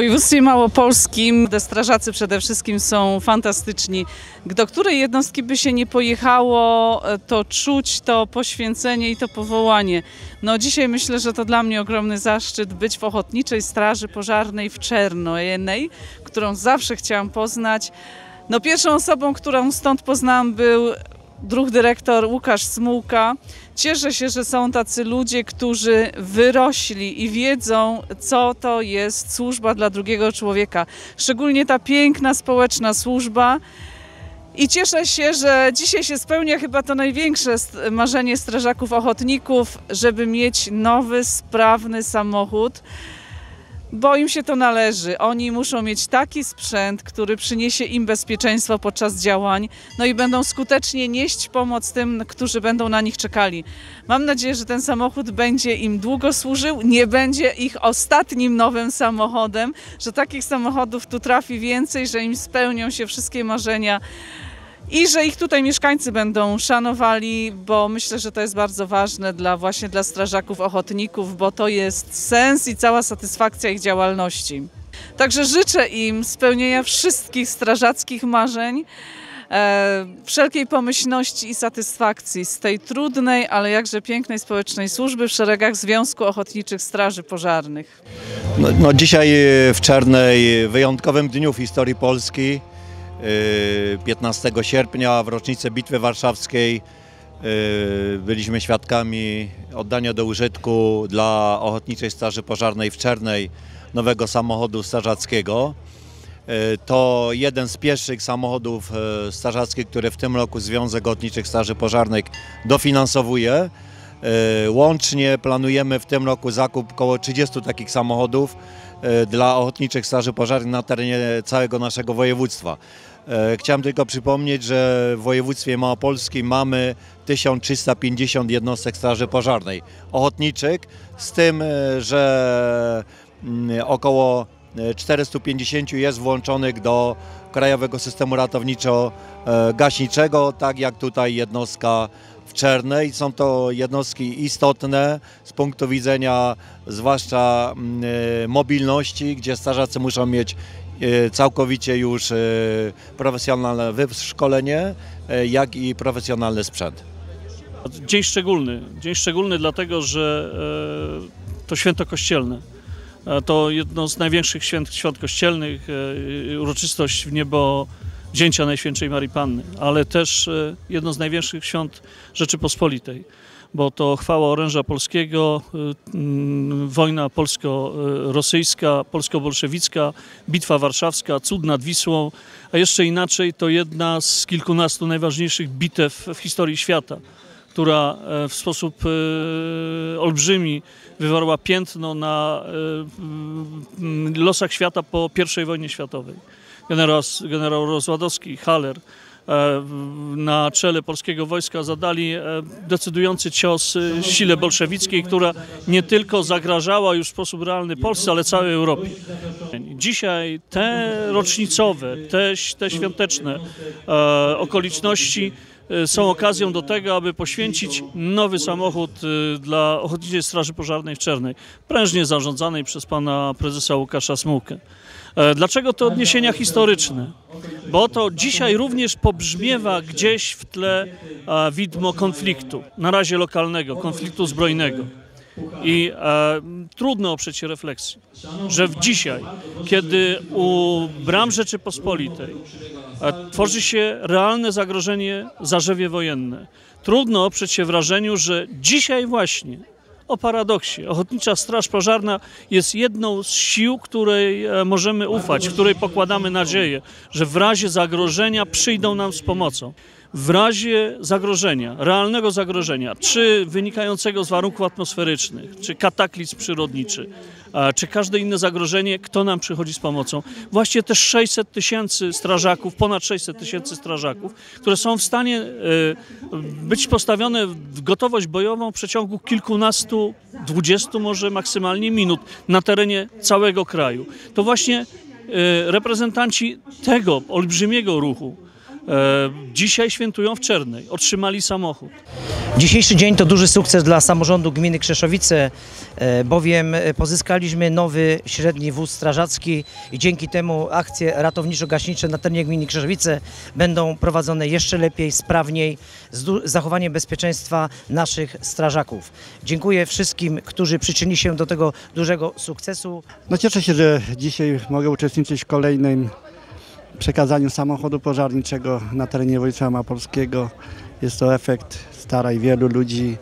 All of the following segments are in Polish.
Województwie małopolskim strażacy przede wszystkim są fantastyczni. Do której jednostki by się nie pojechało, to czuć to poświęcenie i to powołanie. No dzisiaj myślę, że to dla mnie ogromny zaszczyt być w Ochotniczej Straży Pożarnej w Czernojenej, którą zawsze chciałam poznać. No pierwszą osobą, którą stąd poznałam był druh dyrektor Łukasz Smułka. Cieszę się, że są tacy ludzie, którzy wyrośli i wiedzą, co to jest służba dla drugiego człowieka. Szczególnie ta piękna społeczna służba. I cieszę się, że dzisiaj się spełnia chyba to największe marzenie strażaków ochotników, żeby mieć nowy, sprawny samochód bo im się to należy. Oni muszą mieć taki sprzęt, który przyniesie im bezpieczeństwo podczas działań, no i będą skutecznie nieść pomoc tym, którzy będą na nich czekali. Mam nadzieję, że ten samochód będzie im długo służył, nie będzie ich ostatnim nowym samochodem, że takich samochodów tu trafi więcej, że im spełnią się wszystkie marzenia. I że ich tutaj mieszkańcy będą szanowali, bo myślę, że to jest bardzo ważne dla właśnie dla strażaków ochotników, bo to jest sens i cała satysfakcja ich działalności. Także życzę im spełnienia wszystkich strażackich marzeń, e, wszelkiej pomyślności i satysfakcji z tej trudnej, ale jakże pięknej społecznej służby w szeregach Związku Ochotniczych Straży Pożarnych. No, no dzisiaj w Czarnej wyjątkowym dniu w historii Polski, 15 sierpnia w rocznicę Bitwy Warszawskiej yy, byliśmy świadkami oddania do użytku dla Ochotniczej Straży Pożarnej w Czarnej nowego samochodu strażackiego. Yy, To jeden z pierwszych samochodów strażackich, który w tym roku Związek Ochotniczych Straży Pożarnych dofinansowuje. Yy, Łącznie planujemy w tym roku zakup około 30 takich samochodów yy, dla Ochotniczych Straży Pożarnych na terenie całego naszego województwa. Yy, Chciałem tylko przypomnieć, że w województwie małopolskim mamy 1350 jednostek Straży Pożarnej ochotniczych, z tym, że mm, około yy, 450 jest włączonych do Krajowego Systemu Ratowniczo-Gaśniczego, tak jak tutaj jednostka w Czernej. Są to jednostki istotne z punktu widzenia zwłaszcza mm, e, mobilności, gdzie strażacy muszą mieć e, całkowicie już e, profesjonalne wyszkolenie, jak i profesjonalny sprzęt. Dzień szczególny. Dzień szczególny dlatego, że to święto kościelne. To jedno z największych święt, świąt kościelnych, uroczystość w niebo wzięcia Najświętszej Marii Panny, ale też e, jedno z największych świąt Rzeczypospolitej, bo to chwała oręża polskiego, e, mm, wojna polsko-rosyjska, polsko-bolszewicka, bitwa warszawska, cud nad Wisłą, a jeszcze inaczej to jedna z kilkunastu najważniejszych bitew w historii świata która e, w sposób olbrzymi wywarła piętno na losach świata po I wojnie światowej. Generał, generał Rozładowski, Haller e, na czele polskiego wojska zadali e, decydujący cios e, sile bolszewickiej, która nie tylko zagrażała już w sposób realny Polsce, ale całej Europie. Dzisiaj te rocznicowe, te, te świąteczne okoliczności są okazją do tego, aby poświęcić nowy samochód e, dla Ochotniczej Straży Pożarnej w Czernej, prężnie zarządzanej przez pana prezesa Łukasza Smułkę. E, Dlaczego te odniesienia historyczne? Bo to dzisiaj również pobrzmiewa gdzieś w tle e, widmo konfliktu, na razie lokalnego, konfliktu zbrojnego. I e, trudno oprzeć się refleksji, że w dzisiaj, kiedy u bram Rzeczypospolitej e, tworzy się realne zagrożenie zarzewie wojenne, trudno oprzeć się wrażeniu, że dzisiaj właśnie, o paradoksie, Ochotnicza Straż Pożarna jest jedną z sił, której e, możemy ufać, której pokładamy nadzieję, że w razie zagrożenia przyjdą nam z pomocą w razie zagrożenia, realnego zagrożenia, czy wynikającego z warunków atmosferycznych, czy kataklizm przyrodniczy, czy każde inne zagrożenie, kto nam przychodzi z pomocą? Właśnie te 600 tysięcy strażaków, ponad 600 tysięcy strażaków, które są w stanie e, być postawione w gotowość bojową w przeciągu kilkunastu, dwudziestu może maksymalnie minut na terenie całego kraju. To właśnie e, reprezentanci tego olbrzymiego ruchu dzisiaj świętują w Czernej. Otrzymali samochód. Dzisiejszy dzień to duży sukces dla samorządu gminy Krzeszowice, e, bowiem e, pozyskaliśmy nowy średni wóz strażacki i dzięki temu akcje ratowniczo-gaśnicze na terenie gminy Krzeszowice będą prowadzone jeszcze lepiej, sprawniej, z zachowaniem bezpieczeństwa naszych strażaków. Dziękuję wszystkim, którzy przyczynili się do tego dużego sukcesu. No cieszę się, że dzisiaj mogę uczestniczyć w kolejnym przekazaniu samochodu pożarniczego na terenie województwa małopolskiego. Jest to efekt starań wielu ludzi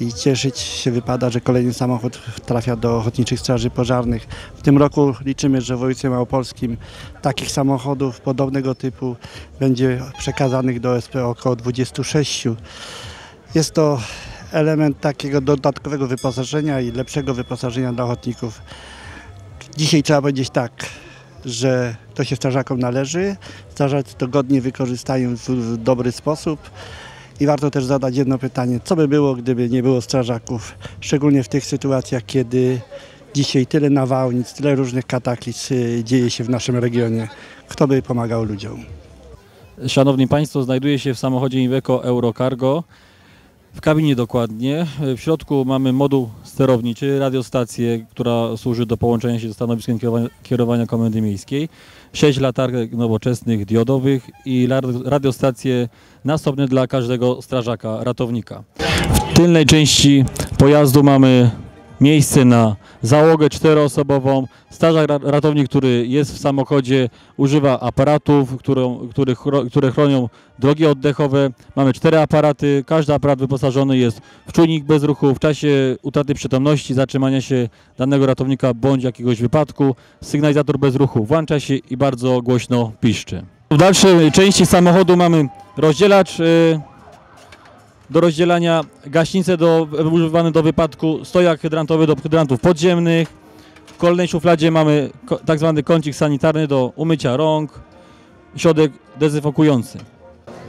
i cieszyć się wypada, że kolejny samochód trafia do Ochotniczych Straży Pożarnych. W tym roku liczymy, że w województwie małopolskim takich samochodów podobnego typu będzie przekazanych do SP około 26. Jest to element takiego dodatkowego wyposażenia i lepszego wyposażenia dla ochotników. Dzisiaj trzeba powiedzieć tak, że to się strażakom należy. Strażacy to godnie wykorzystają w, dobry sposób. I warto też zadać jedno pytanie, co by było, gdyby nie było strażaków, szczególnie w tych sytuacjach, kiedy dzisiaj tyle nawałnic, tyle różnych kataklizm y, dzieje się w naszym regionie. Kto by pomagał ludziom? Szanowni Państwo, znajduję się w samochodzie Iveco Eurocargo. W kabinie dokładnie. W środku mamy moduł sterowniczy, radiostację, która służy do połączenia się ze stanowiskiem kierowania, kierowania komendy miejskiej, sześć latarek nowoczesnych diodowych i radiostacje nasobne dla każdego strażaka, ratownika. W tylnej części pojazdu mamy miejsce na załogę czteroosobową. Strażak ra- ratownik, który jest w samochodzie, używa aparatów, którą, które, chro- które chronią drogi oddechowe. Mamy cztery aparaty. Każdy aparat wyposażony jest w czujnik bezruchu. W czasie utraty przytomności, zatrzymania się danego ratownika bądź jakiegoś wypadku, sygnalizator bezruchu włącza się i bardzo głośno piszczy. W dalszej części samochodu mamy rozdzielacz y, do rozdzielania, gaśnicę do, używany do wypadku, stojak hydrantowy do hydrantów podziemnych. W kolejnej szufladzie mamy tak zwany kącik sanitarny do umycia rąk, środek dezynfekujący.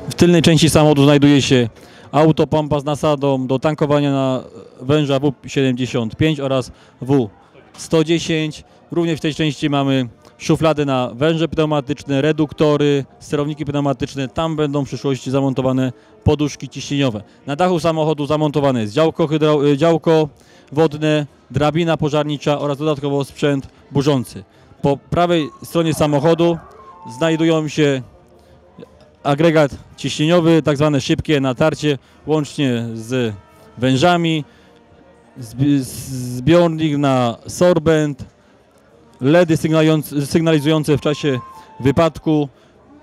W tylnej części samochodu znajduje się autopompa z nasadą do tankowania na węża W75 oraz W110. Również w tej części mamy szuflady na węże pneumatyczne, reduktory, sterowniki pneumatyczne. Tam będą w przyszłości zamontowane poduszki ciśnieniowe. Na dachu samochodu zamontowane jest działko, y, działko wodne, drabina pożarnicza oraz dodatkowo sprzęt burzący. Po prawej stronie samochodu znajdują się agregat ciśnieniowy, tak zwane szybkie natarcie, łącznie z wężami, zbi- zbiornik na sorbent, LEDy sygnalizujące- w czasie wypadku,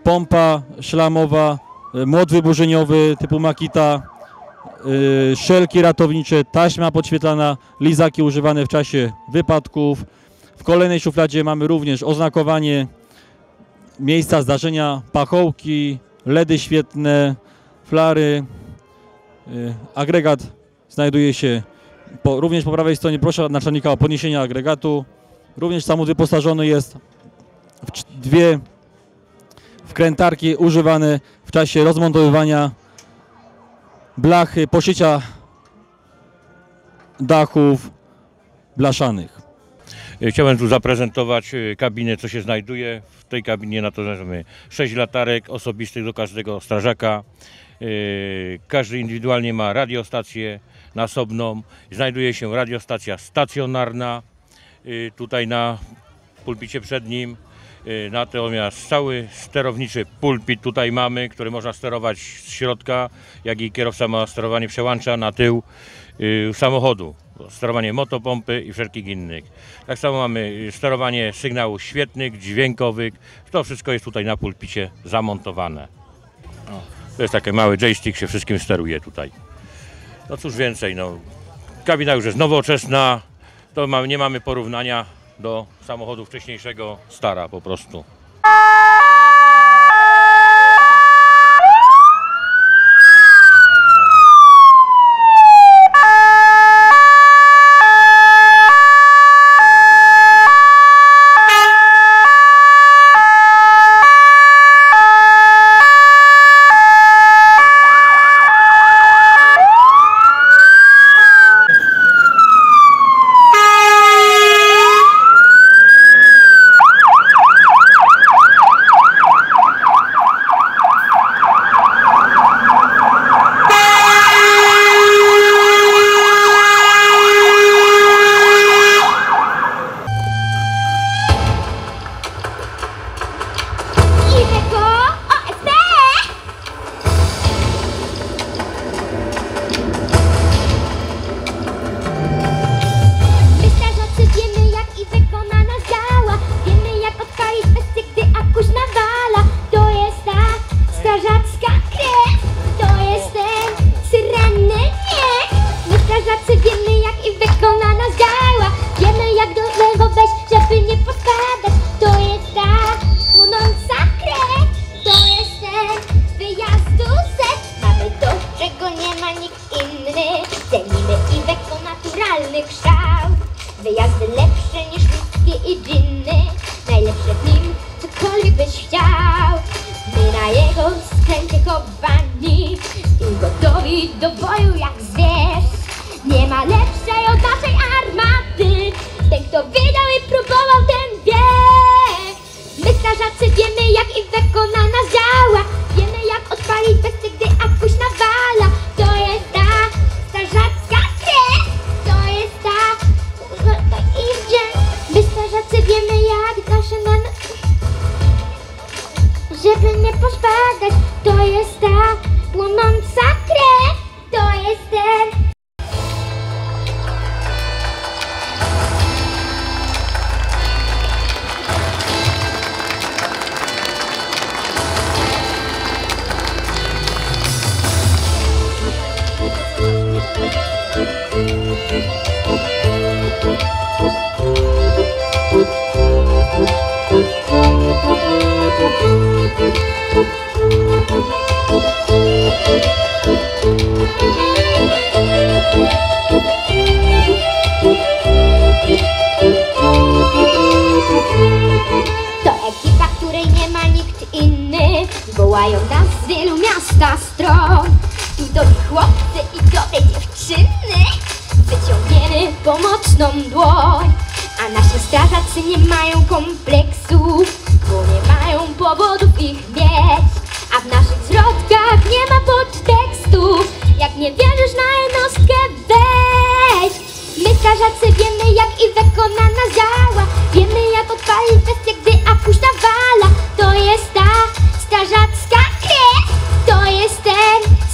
pompa szlamowa, e, młot wyburzeniowy typu Makita, y, szelki ratownicze, taśma podświetlana, lizaki używane w czasie wypadków. W kolejnej szufladzie mamy również oznakowanie miejsca zdarzenia, pachołki, LEDy świetne, flary. Y, Agregat znajduje się po, również po prawej stronie. Proszę naczelnika o podniesienie agregatu. Również samochód wyposażony jest w dwie wkrętarki używane w czasie rozmontowywania blachy, poszycia dachów blaszanych. Chciałem tu zaprezentować e, kabinę, co się znajduje. W tej kabinie na to mamy 6 latarek osobistych do każdego strażaka. E, Każdy indywidualnie ma radiostację nasobną. Znajduje się radiostacja stacjonarna tutaj na pulpicie przed nim. E, Natomiast cały sterowniczy pulpit tutaj mamy, który można sterować z środka, jak i kierowca ma sterowanie przełącza na tył y, samochodu. Sterowanie motopompy i wszelkich innych. Tak samo mamy y, sterowanie sygnałów świetnych, dźwiękowych. To wszystko jest tutaj na pulpicie zamontowane. To jest taki mały joystick, się wszystkim steruje tutaj. No cóż więcej, no. Kabina już jest nowoczesna. To ma, nie mamy porównania do samochodu wcześniejszego, stara po prostu. Do boju jak zwierz. Nie ma lepszej od naszej armaty Ten kto wydał i próbował ten wie. My strażacy wiemy jak i na nas działa. Wiemy jak odpalić besty, gdy akuś nawala. To jest ta strażacka krew. To jest ta to idzie. My strażacy wiemy jak nasze na Żeby nie pospadać To jest 300 stron Tu do nich chłopcy i do tej dziewczyny. Wyciągniemy pomocną dłoń. A nasi strażacy nie mają kompleksów Bo nie mają powodów ich mieć. A w naszych środkach nie ma podtekstów Jak nie wierzysz na jednostkę weź. My strażacy wiemy jak i wykonana działa. Wiemy jak odpalić kwestię, gdy akuśna wala. To jest ta strażacka krew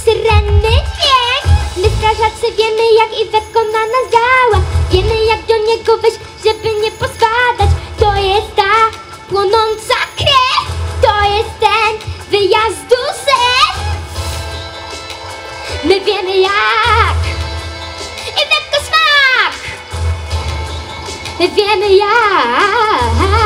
syrenny dźwięk My strażacy wiemy jak i na nas działa. Wiemy jak do niego wejść, żeby nie pospadać. To jest ta płonąca krew. To jest ten wyjazdu My wiemy jak. I lekko smak. My wiemy jak